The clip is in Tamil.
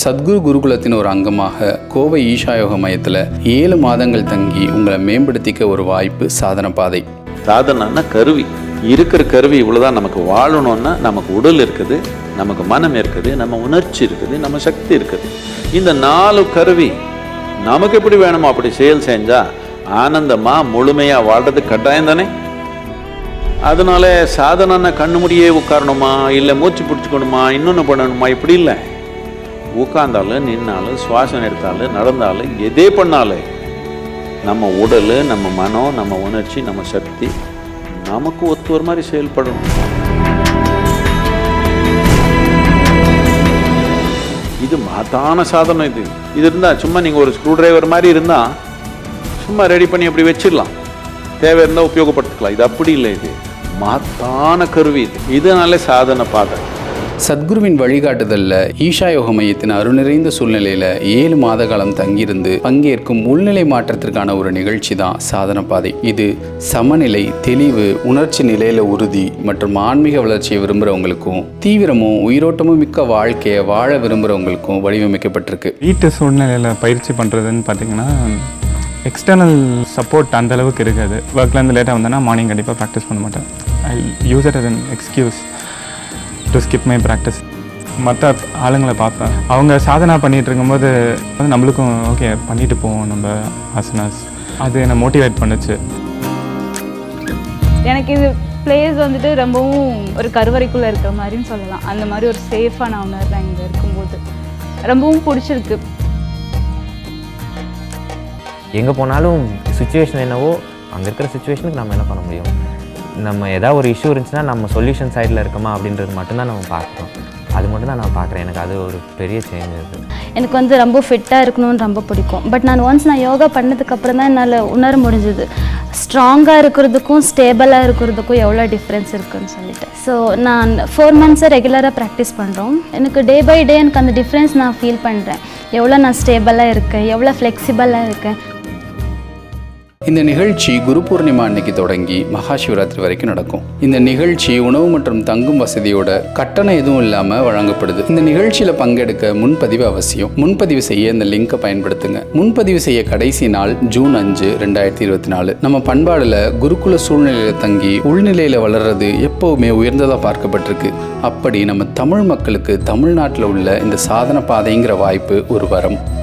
சத்குரு குருகுலத்தின் ஒரு அங்கமாக கோவை ஈஷா யோக மையத்தில் ஏழு மாதங்கள் தங்கி உங்களை மேம்படுத்திக்க ஒரு வாய்ப்பு சாதன பாதை. சாதனைன்னா கருவி. இருக்கிற கருவி இவ்வளோதான் நமக்கு வாழணும்னா நமக்கு உடல் இருக்குது நமக்கு மனம் இருக்குது நம்ம உணர்ச்சி இருக்குது நம்ம சக்தி இருக்குது. இந்த நாலு கருவி நமக்கு எப்படி வேணுமோ அப்படி செயல் செஞ்சால் ஆனந்தமாக முழுமையாக வாழ்றது கட்டாயம் தானே? அதனால சாதனைன்னா கண்ணு முடியே உட்காரணுமா இல்லை மூச்சு பிடிச்சிக்கணுமா இன்னொன்று பண்ணணுமா இப்படி இல்லை. உட்காந்தாலும் நின்னாலும் சுவாசம் எடுத்தாலும் நடந்தாலும் எதே பண்ணாலும் நம்ம உடல் நம்ம மனம் நம்ம உணர்ச்சி நம்ம சக்தி நமக்கு ஒத்து ஒரு மாதிரி செயல்படணும் இது மகத்தான சாதனம் இது. இது இருந்தால் சும்மா நீங்கள் ஒரு ஸ்க்ரூ டிரைவர் மாதிரி இருந்தால் சும்மா ரெடி பண்ணி அப்படி வச்சிடலாம். தேவை இருந்தால் உபயோகப்படுத்திக்கலாம். இது அப்படி இல்லை இது. மகத்தான கருவி இது. இதனாலே சாதனை பாதை. சத்குருவின் வழிகாட்டுதல்ல ஈஷா யோக மையத்தின் அருள் நிறைந்த சூழ்நிலையில ஏழு மாத காலம் தங்கியிருந்து பங்கேற்கும் உள்நிலை மாற்றத்திற்கான ஒரு நிகழ்ச்சி தான் சாதன பாதை இது சமநிலை தெளிவு உணர்ச்சி நிலையில உறுதி மற்றும் ஆன்மீக வளர்ச்சியை விரும்புகிறவங்களுக்கும் தீவிரமும் உயிரோட்டமும் மிக்க வாழ்க்கையை வாழ விரும்புகிறவங்களுக்கும் வடிவமைக்கப்பட்டிருக்கு. வீட்டு சூழ்நிலையில் பயிற்சி பண்ணுறதுன்னு பார்த்தீங்கன்னா எக்ஸ்டர்னல் சப்போர்ட் அந்த அளவுக்கு இருக்காது. ஒர்க்லேருந்து லேட்டாக வந்தேன்னா மார்னிங் கண்டிப்பாக ப்ராக்டிஸ் பண்ண மாட்டேன். I use it as an excuse to skip my practice மற்ற ஆளுங்களை பார்ப்பேன். அவங்க சாதனா பண்ணிகிட்டு இருக்கும்போது வந்து நம்மளுக்கும் ஓகே பண்ணிட்டு போவோம் நம்ம ஆசனாஸ் அது என்னை மோட்டிவேட் பண்ணுச்சு. எனக்கு இது பிளேஸ் வந்துட்டு ரொம்பவும் ஒரு கருவறைக்குள்ளே இருக்கிற மாதிரின்னு சொல்லலாம். அந்த மாதிரி ஒரு சேஃபாக நான் உணர்றேன் இங்கே இருக்கும்போது. ரொம்பவும் பிடிச்சிருக்கு. எங்கே போனாலும் சுச்சுவேஷன் என்னவோ அங்கே இருக்கிற சுச்சுவேஷனுக்கு நம்ம என்ன பண்ண முடியும்? நம்ம ஏதாவது ஒரு இஷ்யூ இருந்துச்சுன்னா நம்ம சொல்யூஷன் சைடில் இருக்கோமா அப்படின்றது மட்டும்தான் நம்ம பார்க்குறோம் அது மட்டும் தான் நான் பார்க்குறேன். எனக்கு அது ஒரு பெரிய சேஞ்ச் இருக்குது எனக்கு வந்து ரொம்ப ஃபிட்டாக இருக்கணும்னு ரொம்ப பிடிக்கும். பட் நான் ஒன்ஸ் நான் யோகா பண்ணதுக்கப்புறம் தான் என்னால் உணர முடிஞ்சுது. ஸ்ட்ராங்காக இருக்கிறதுக்கும் ஸ்டேபிளாக இருக்கிறதுக்கும் எவ்வளோ டிஃப்ரென்ஸ் இருக்குன்னு சொல்லிட்டு. ஸோ நான் ஃபோர் மந்த்ஸை ரெகுலராக ப்ராக்டிஸ் பண்ணுறோம் எனக்கு டே பை டே எனக்கு அந்த டிஃப்ரென்ஸ் நான் ஃபீல் பண்ணுறேன் எவ்வளோ நான் ஸ்டேபிளாக இருக்கேன்? எவ்வளோ ஃப்ளெக்சிபிளாக இருக்கேன்? இந்த நிகழ்ச்சி குரு பூர்ணிமா அன்னைக்கு தொடங்கி மகா சிவராத்திரி வரைக்கும் நடக்கும். இந்த நிகழ்ச்சி உணவு மற்றும் தங்கும் வசதியோட கட்டணம் எதுவும் இல்லாம வழங்கப்படுது. இந்த நிகழ்ச்சியில பங்கெடுக்க முன்பதிவு அவசியம். முன்பதிவு செய்ய இந்த லிங்கை பயன்படுத்துங்க. முன்பதிவு செய்ய கடைசி நாள் ஜூன் அஞ்சு ரெண்டாயிரத்தி இருபத்தி நாலு. நம்ம பண்பாடுல குருகுல சூழ்நிலையில தங்கி உள்நிலையில வளர்றது எப்பவுமே உயர்ந்ததா பார்க்கப்பட்டிருக்கு. அப்படி நம்ம தமிழ் மக்களுக்கு தமிழ்நாட்டில் உள்ள இந்த சாதன பாதைங்கிற வாய்ப்பு ஒரு வரம்.